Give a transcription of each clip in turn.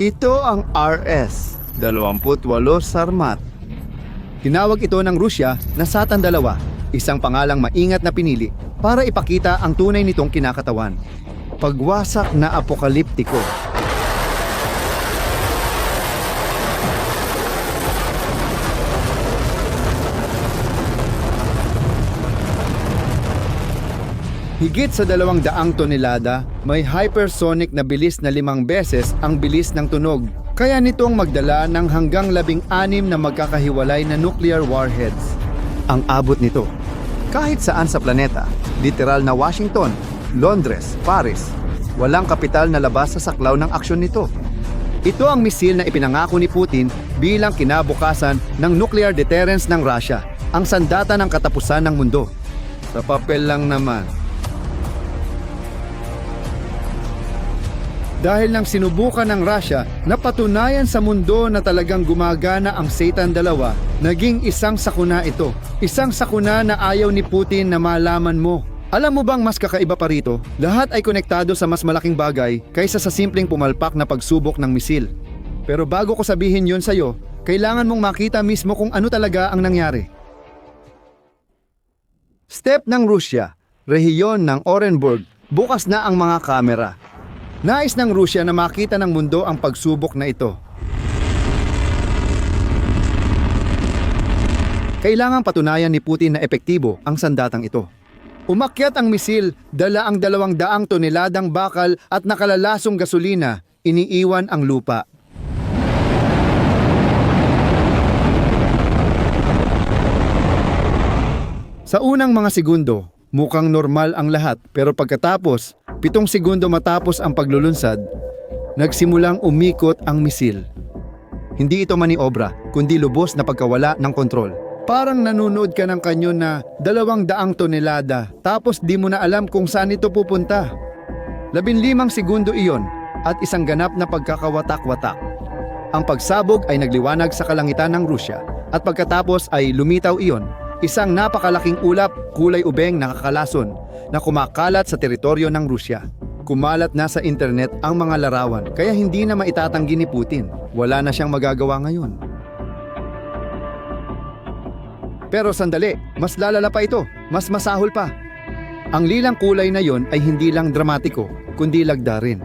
Ito ang RS-28 Sarmat. Tinawag ito ng Rusya na Satan dalawa, isang pangalang maingat na pinili para ipakita ang tunay nitong kinakatawan. Pagwasak na apokaliptiko. Higit sa dalawang daang tonelada, may hypersonic na bilis na limang beses ang bilis ng tunog. Kaya nitong magdala ng hanggang labing anim na magkakahiwalay na nuclear warheads. Ang abot nito, kahit saan sa planeta, literal na Washington, Londres, Paris, walang kapital na labas sa saklaw ng aksyon nito. Ito ang misil na ipinangako ni Putin bilang kinabukasan ng nuclear deterrence ng Russia, ang sandata ng katapusan ng mundo. Sa papel lang naman. Dahil nang sinubukan ng Russia na patunayan sa mundo na talagang gumagana ang Satan dalawa, naging isang sakuna ito. Isang sakuna na ayaw ni Putin na malaman mo. Alam mo bang mas kakaiba pa rito? Lahat ay konektado sa mas malaking bagay kaysa sa simpleng pumalpak na pagsubok ng misil. Pero bago ko sabihin yon sa'yo, kailangan mong makita mismo kung ano talaga ang nangyari. Step ng Rusya, rehiyon ng Orenburg, bukas na ang mga kamera. Nais ng Rusya na makita ng mundo ang pagsubok na ito. Kailangang patunayan ni Putin na epektibo ang sandatang ito. Umakyat ang misil, dala ang dalawang daang toneladang bakal at nakalalasong gasolina, iniiwan ang lupa. Sa unang mga segundo, mukhang normal ang lahat pero pagkatapos, pitong segundo matapos ang paglulunsad, nagsimulang umikot ang misil. Hindi ito maniobra, kundi lubos na pagkawala ng kontrol. Parang nanonood ka ng kanyon na dalawang daang tonelada tapos di mo na alam kung saan ito pupunta. Labinlimang segundo iyon at isang ganap na pagkakawatak-watak. Ang pagsabog ay nagliwanag sa kalangitan ng Rusya at pagkatapos ay lumitaw iyon, isang napakalaking ulap kulay ubeng na kakalason na kumakalat sa teritoryo ng Rusya. Kumalat na sa internet ang mga larawan kaya hindi na maitatanggi ni Putin. Wala na siyang magagawa ngayon. Pero sandali, mas lalala pa ito, mas masahol pa. Ang lilang kulay na yon ay hindi lang dramatiko, kundi lagda rin.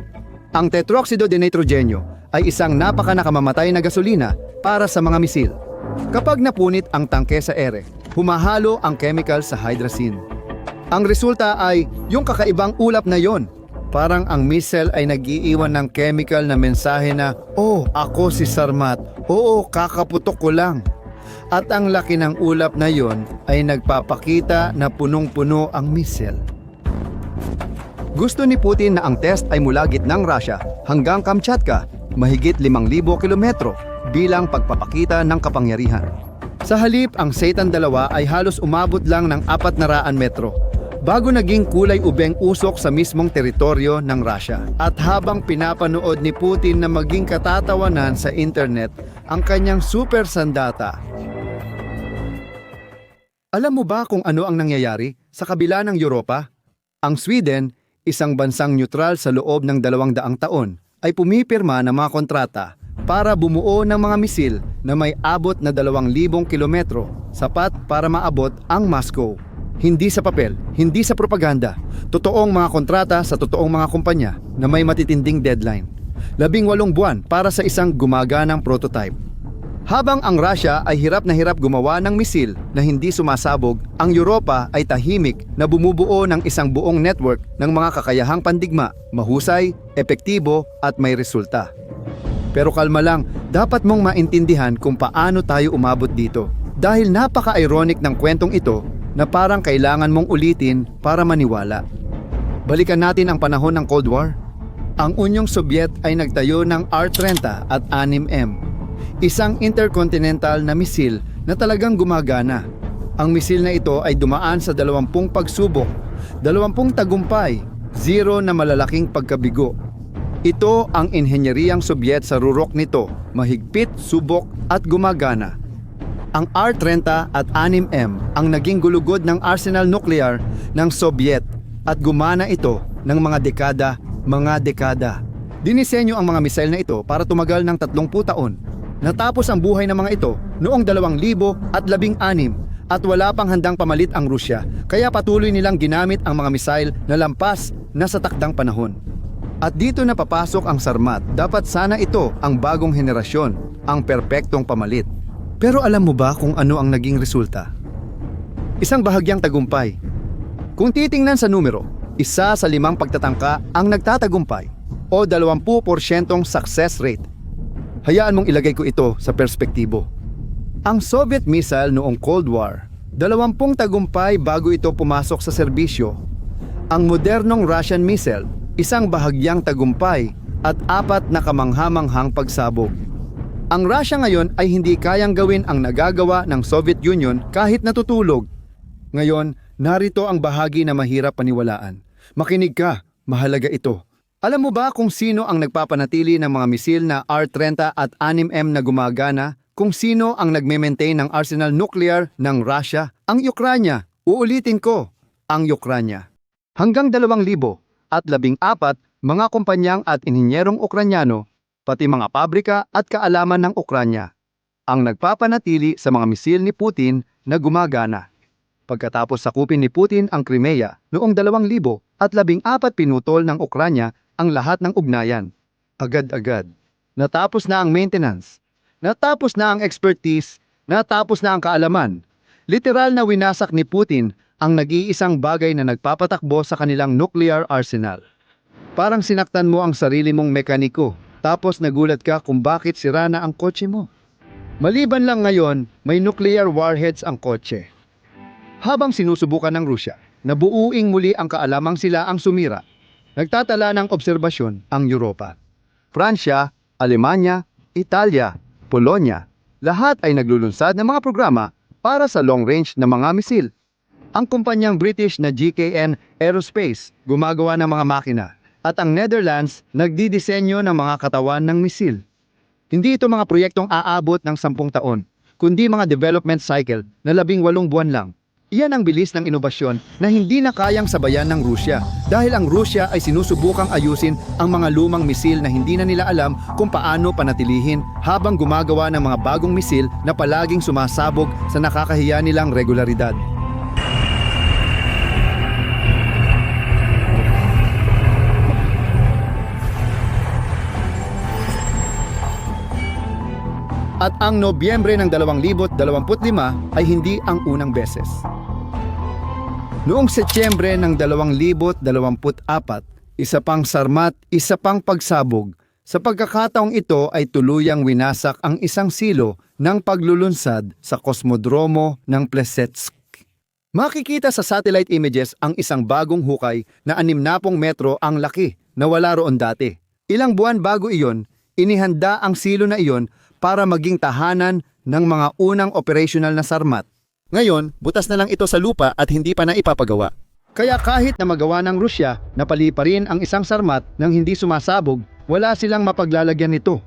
Ang tetroxido de nitrogenyo ay isang napaka nakamamatay na gasolina para sa mga misil. Kapag napunit ang tangke sa ere, humahalo ang chemical sa hydrazine. Ang resulta ay yung kakaibang ulap na yon. Parang ang missile ay nag-iiwan ng chemical na mensahe na, Oh, ako si Sarmat. Oo, kakaputok ko lang. At ang laki ng ulap na yon ay nagpapakita na punong-puno ang missile. Gusto ni Putin na ang test ay mula gitnang Russia hanggang Kamchatka, mahigit 5,000 kilometro bilang pagpapakita ng kapangyarihan. Sa halip, ang Satan dalawa ay halos umabot lang ng 400 metro bago naging kulay ubeng usok sa mismong teritoryo ng Russia. At habang pinapanood ni Putin na maging katatawanan sa internet ang kanyang super sandata, alam mo ba kung ano ang nangyayari sa kabila ng Europa? Ang Sweden, isang bansang neutral sa loob ng dalawang daang taon, ay pumipirma ng mga kontrata para bumuo ng mga misil na may abot na 2,000 kilometro, sapat para maabot ang Moscow. Hindi sa papel, hindi sa propaganda, totoong mga kontrata sa totoong mga kumpanya na may matitinding deadline. Labing walong buwan para sa isang gumaganang prototype. Habang ang Russia ay hirap na hirap gumawa ng misil na hindi sumasabog, ang Europa ay tahimik na bumubuo ng isang buong network ng mga kakayahang pandigma, mahusay, epektibo at may resulta. Pero kalma lang, dapat mong maintindihan kung paano tayo umabot dito. Dahil napaka-ironic ng kwentong ito na parang kailangan mong ulitin para maniwala. Balikan natin ang panahon ng Cold War. Ang Unyong Sobyet ay nagtayo ng R-30 at 6M isang intercontinental na misil na talagang gumagana. Ang misil na ito ay dumaan sa 20 pagsubok, 20 tagumpay, zero na malalaking pagkabigo. Ito ang inhenyeriyang Sobyet sa rurok nito, mahigpit, subok at gumagana. Ang R-30 at 6M ang naging gulugod ng arsenal nuclear ng Sobyet at gumana ito ng mga dekada, mga dekada. Dinisenyo ang mga misail na ito para tumagal ng 30 taon. Natapos ang buhay ng mga ito noong 2016 at wala pang handang pamalit ang Rusya kaya patuloy nilang ginamit ang mga misail na lampas na sa takdang panahon. At dito na papasok ang Sarmat. Dapat sana ito ang bagong henerasyon, ang perpektong pamalit. Pero alam mo ba kung ano ang naging resulta? Isang bahagyang tagumpay. Kung titingnan sa numero, isa sa limang pagtatangka ang nagtatagumpay o 20% success rate. Hayaan mong ilagay ko ito sa perspektibo. Ang Soviet missile noong Cold War, 20 tagumpay bago ito pumasok sa serbisyo. Ang modernong Russian missile, isang bahagyang tagumpay at apat na kamanghamanghang pagsabog. Ang Russia ngayon ay hindi kayang gawin ang nagagawa ng Soviet Union kahit natutulog. Ngayon, narito ang bahagi na mahirap paniwalaan. Makinig ka, mahalaga ito. Alam mo ba kung sino ang nagpapanatili ng mga misil na R-30 at 6M na gumagana? Kung sino ang nagme-maintain ng arsenal nuclear ng Russia? Ang Ukranya. Uulitin ko, ang Ukranya. Hanggang 2,000 at 14 mga kumpanyang at inhinyerong Ukranyano, pati mga pabrika at kaalaman ng Ukranya, ang nagpapanatili sa mga misil ni Putin na gumagana. Pagkatapos sakupin ni Putin ang Crimea noong 2000 at 14 pinutol ng Ukranya ang lahat ng ugnayan. Agad-agad. Natapos na ang maintenance. Natapos na ang expertise. Natapos na ang kaalaman. Literal na winasak ni Putin ang nag-iisang bagay na nagpapatakbo sa kanilang nuclear arsenal. Parang sinaktan mo ang sarili mong mekaniko, tapos nagulat ka kung bakit sira na ang kotse mo. Maliban lang ngayon, may nuclear warheads ang kotse. Habang sinusubukan ng Rusya, nabuuing muli ang kaalamang sila ang sumira. Nagtatala ng obserbasyon ang Europa. Pransya, Alemanya, Italia, Polonya, lahat ay naglulunsad ng mga programa para sa long-range na mga misil. Ang kumpanyang British na GKN Aerospace gumagawa ng mga makina at ang Netherlands nagdidisenyo ng mga katawan ng misil. Hindi ito mga proyektong aabot ng 10 taon, kundi mga development cycle na 18 buwan lang. Iyan ang bilis ng inobasyon na hindi na kayang sabayan ng Rusya dahil ang Rusya ay sinusubukang ayusin ang mga lumang misil na hindi na nila alam kung paano panatilihin habang gumagawa ng mga bagong misil na palaging sumasabog sa nakakahiya nilang regularidad. At ang Nobyembre ng 2025 ay hindi ang unang beses. Noong Setyembre ng 2024, isa pang sarmat, isa pang pagsabog. Sa pagkakataong ito ay tuluyang winasak ang isang silo ng paglulunsad sa kosmodromo ng Plesetsk. Makikita sa satellite images ang isang bagong hukay na 60 metro ang laki na wala roon dati. Ilang buwan bago iyon, inihanda ang silo na iyon para maging tahanan ng mga unang operational na sarmat. Ngayon, butas na lang ito sa lupa at hindi pa na ipapagawa. Kaya kahit na magawa ng Rusya na paliparin ang isang sarmat nang hindi sumasabog, wala silang mapaglalagyan nito.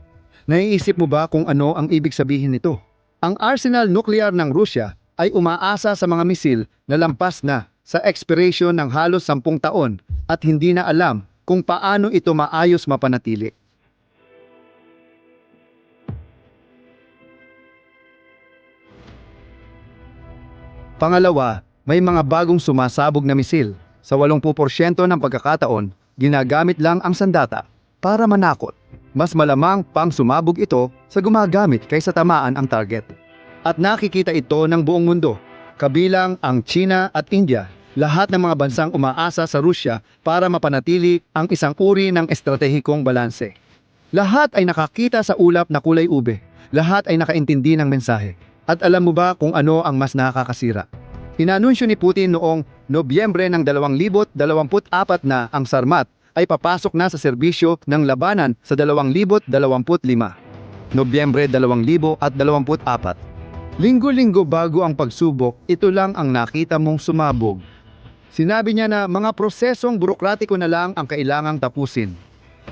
Naiisip mo ba kung ano ang ibig sabihin nito? Ang arsenal nuclear ng Rusya ay umaasa sa mga misil na lampas na sa expiration ng halos 10 taon at hindi na alam kung paano ito maayos mapanatili. Pangalawa, may mga bagong sumasabog na misil. Sa 80% ng pagkakataon, ginagamit lang ang sandata para manakot. Mas malamang pang sumabog ito sa gumagamit kaysa tamaan ang target. At nakikita ito ng buong mundo, kabilang ang China at India. Lahat ng mga bansang umaasa sa Rusya para mapanatili ang isang uri ng estratehikong balanse. Lahat ay nakakita sa ulap na kulay ube. Lahat ay nakaintindi ng mensahe. At alam mo ba kung ano ang mas nakakasira? Inanunsyo ni Putin noong Nobyembre ng 2024 na ang Sarmat ay papasok na sa serbisyo ng labanan sa 2025. Nobyembre 2024. Linggo-linggo bago ang pagsubok, ito lang ang nakita mong sumabog. Sinabi niya na mga prosesong burokratiko na lang ang kailangang tapusin.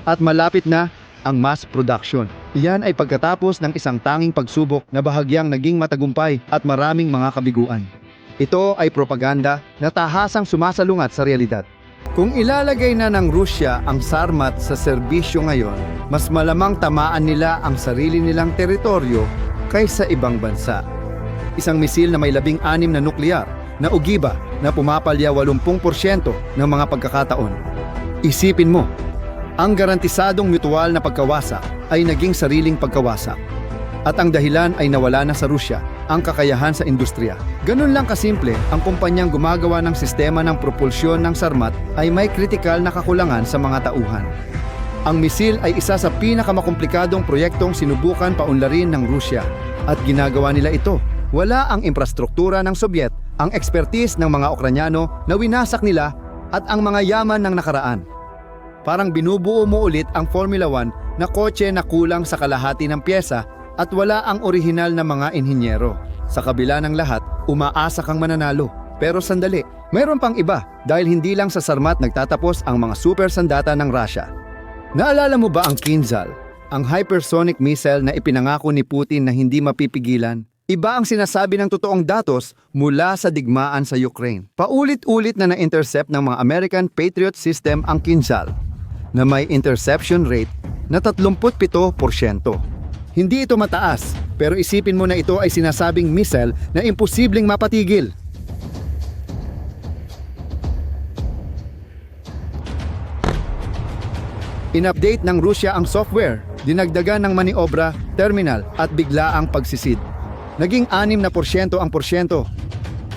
At malapit na ang mass production. Iyan ay pagkatapos ng isang tanging pagsubok na bahagyang naging matagumpay at maraming mga kabiguan. Ito ay propaganda na tahasang sumasalungat sa realidad. Kung ilalagay na ng Rusya ang Sarmat sa serbisyo ngayon, mas malamang tamaan nila ang sarili nilang teritoryo kaysa ibang bansa. Isang misil na may labing anim na nuklear na ugiba na pumapalya 80% ng mga pagkakataon. Isipin mo, ang garantisadong mutual na pagkawasak ay naging sariling pagkawasak. At ang dahilan ay nawala na sa Rusya ang kakayahan sa industriya. Ganun lang kasimple, ang kumpanyang gumagawa ng sistema ng propulsyon ng Sarmat ay may kritikal na kakulangan sa mga tauhan. Ang misil ay isa sa pinakamakomplikadong proyektong sinubukan paunlarin ng Rusya at ginagawa nila ito. Wala ang infrastruktura ng Sobyet, ang expertise ng mga Ukranyano na winasak nila at ang mga yaman ng nakaraan. Parang binubuo mo ulit ang Formula 1 na kotse na kulang sa kalahati ng pyesa at wala ang orihinal na mga inhinyero. Sa kabila ng lahat, umaasa kang mananalo. Pero sandali, mayroon pang iba dahil hindi lang sa Sarmat nagtatapos ang mga super sandata ng Russia. Naalala mo ba ang Kinzhal, ang hypersonic missile na ipinangako ni Putin na hindi mapipigilan? Iba ang sinasabi ng totoong datos mula sa digmaan sa Ukraine. Paulit-ulit na na-intercept ng mga American Patriot System ang Kinzhal na may interception rate na 37%. Hindi ito mataas, pero isipin mo na ito ay sinasabing missile na imposibleng mapatigil. In-update ng Rusya ang software, dinagdagan ng maniobra, terminal at bigla ang pagsisid. Naging 6 na porsyento ang porsyento.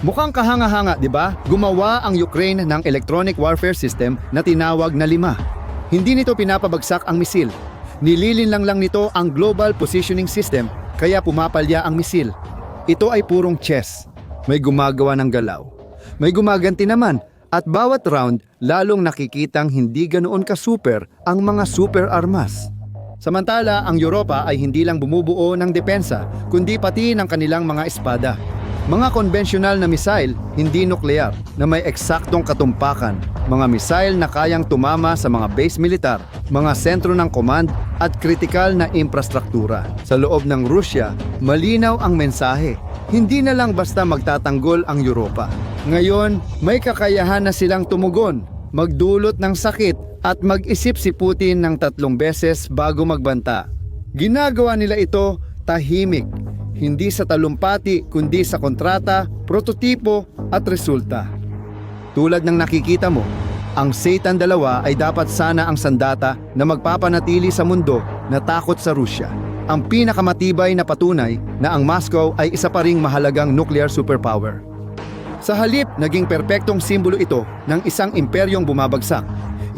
Mukhang kahanga-hanga, di ba? Gumawa ang Ukraine ng electronic warfare system na tinawag na lima. Hindi nito pinapabagsak ang misil. Nililin lang lang nito ang global positioning system kaya pumapalya ang misil. Ito ay purong chess. May gumagawa ng galaw. May gumaganti naman at bawat round lalong nakikitang hindi ganoon ka-super ang mga super armas. Samantala, ang Europa ay hindi lang bumubuo ng depensa, kundi pati ng kanilang mga espada. Mga konbensyonal na missile, hindi nuklear, na may eksaktong katumpakan. Mga missile na kayang tumama sa mga base militar, mga sentro ng command at kritikal na infrastruktura. Sa loob ng Rusya, malinaw ang mensahe. Hindi na lang basta magtatanggol ang Europa. Ngayon, may kakayahan na silang tumugon, magdulot ng sakit at mag-isip si Putin ng tatlong beses bago magbanta. Ginagawa nila ito tahimik, hindi sa talumpati kundi sa kontrata, prototipo at resulta. Tulad ng nakikita mo, ang Satan dalawa ay dapat sana ang sandata na magpapanatili sa mundo na takot sa Rusya. Ang pinakamatibay na patunay na ang Moscow ay isa pa ring mahalagang nuclear superpower. Sa halip, naging perpektong simbolo ito ng isang imperyong bumabagsak.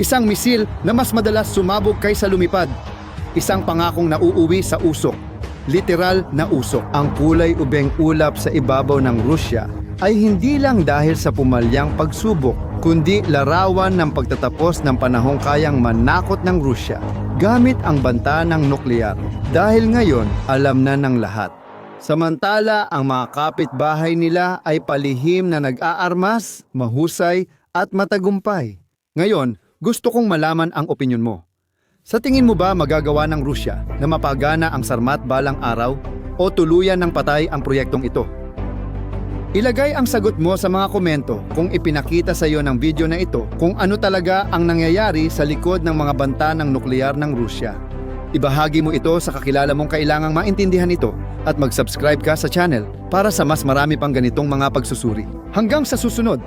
Isang misil na mas madalas sumabog kaysa lumipad. Isang pangakong nauuwi sa usok. Literal na usok. Ang kulay ubeng ulap sa ibabaw ng Rusya ay hindi lang dahil sa pumalyang pagsubok, kundi larawan ng pagtatapos ng panahong kayang manakot ng Rusya gamit ang banta ng nuklear. Dahil ngayon, alam na ng lahat. Samantala, ang mga kapitbahay nila ay palihim na nag-aarmas, mahusay at matagumpay. Ngayon, gusto kong malaman ang opinyon mo. Sa tingin mo ba magagawa ng Rusya na mapagana ang Sarmat balang araw o tuluyan ng patay ang proyektong ito? Ilagay ang sagot mo sa mga komento kung ipinakita sa iyo ng video na ito kung ano talaga ang nangyayari sa likod ng mga banta ng nuklear ng Rusya. Ibahagi mo ito sa kakilala mong kailangang maintindihan ito at mag-subscribe ka sa channel para sa mas marami pang ganitong mga pagsusuri. Hanggang sa susunod!